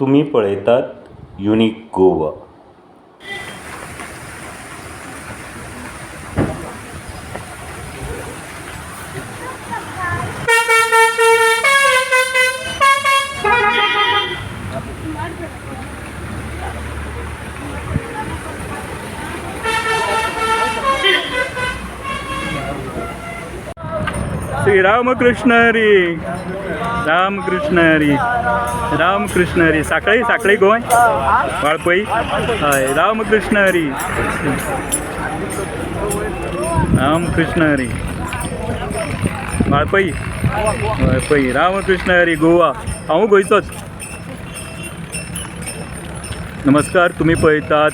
तुम्ही पळयतात युनिक गोवा. श्री रामकृष्ण हरी रामकृष्ण हरी रामकृष्ण हरी साखळी साखळी गोंय वाळपई हय रामकृष्ण हरी रामकृष्ण हरी वाळपई वाळपई रामकृष्ण हरी गोवा हांव गोंयचोच नमस्कार तुम्ही पळयतात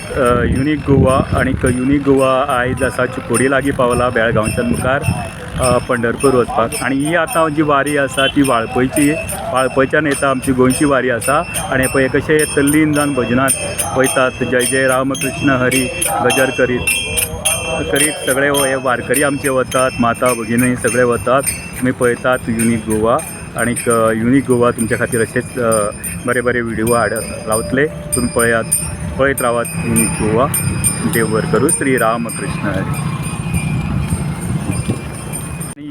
युनिक गोवा आणीक युनिक गोवा आयज आसा चिकोडी लागीं पावला बेळगांवच्यान मुखार पंढरपूर वचपाक. आनी ही आतां जी वारी आसा ती वाळपयची वाळपयच्यान येता आमची गोंयची वारी आसा. आनी पळय कशें तल्लीन जावन भजनांत वयतात जय जय रामकृष्ण हरी गजर करीत करीत सगळे हे वारकरी आमचे वतात माता भगिनी सगळे वतात. तुमी पळयतात युनिक गोवा. आणि युनिक गोवा तुमच्या खातीर असेच बरे बरे व्हिडिओ हाड रावतले तुम्ही पळयात पळयत रावात युनिक गोवा. देव बर करू श्री रामकृष्ण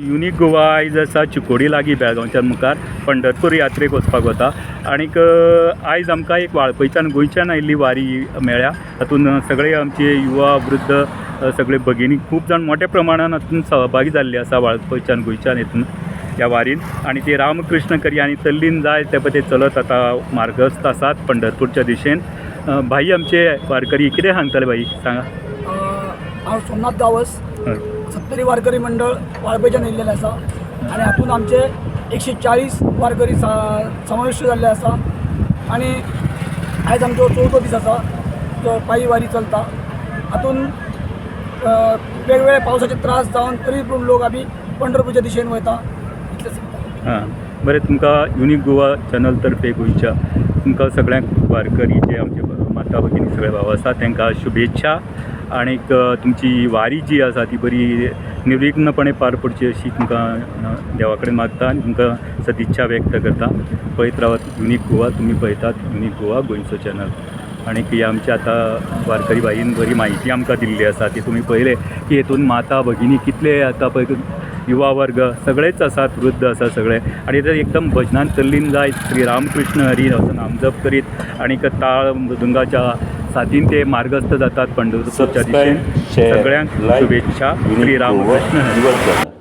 युनिक गोवा आयज आसा चिकोडी लागीं बेळगांवच्यान मुखार पंढरपूर यात्रेक वचपाक वता. आनीक आयज आमकां एक वाळपयच्यान गोंयच्यान आयिल्ली वारी मेळ्ळ्या हातून सगळे आमचे युवा वृद्ध सगळे भगिनी खूब जाण मोठ्या प्रमाणान हातून सहभागी जाल्ले आसा वाळपयच्यान गोंयच्यान हितून ह्या वारीन आणि ते रामकृष्ण करी आणि तल्लीन जाय ते पळय ते चलत आता मार्गस्थ आसात पंढरपूरच्या दिशेन. भाई आमचे वारकरी कितें सांगताले भाई सांगा. हांव सोमनाथ गावस. सत्तरी वारकरी मंडळ वाळपयच्यान येयल्लेलें आसा. आनी हातूंत आमचे एकशे चाळीस वारकरी सा- समाविष्ट जाल्ले आसा. आनी आयज आमचो चवथो दीस आसा. जो पायी वारी चलता. हातूंत अ, वेगवेगळे पावसाचे त्रास जावन तरी पूण लोक आमी पंढरपूरच्या दिशेन वयता. इतलें सांगता हां. बरें तुमकां युनिक गोवा चॅनल तर्फे गोंयच्या तुमकां सगळ्यांक वारकरी जे आमचे माता भगिनी सगळे भाव आसा तांकां शुभेच्छा. आनीक तुमची वारी जी आसा ती बरी निर्विघ्नपणे पार पडची अशी तुमकां देवा कडेन मागता आनी तुमकां सदिच्छा व्यक्त करता. पळयत रावात युनिक गोवा तुमी पळयतात युनिक गोवा गोंयचो चॅनल आनीक ही आमची आतां वारकरी बाईन बरी म्हायती आमकां दिल्ली आसा ती तुमी पळयले की हेतून माता भगिनी कितले आतां पळय युवा वर्ग सगळेच आसात वृद्ध आसा सगळे. आणि ते एकदम भजनान तल्लीन जाय श्री रामकृष्ण हरी असं नामजप करीत. आणीक ताळ मृदुंगाच्या साथीन ते मार्गस्थ जातात पंढरपूरच्या दिशेन. सगळ्यांक शुभेच्छा. श्री रामकृष्ण हरी.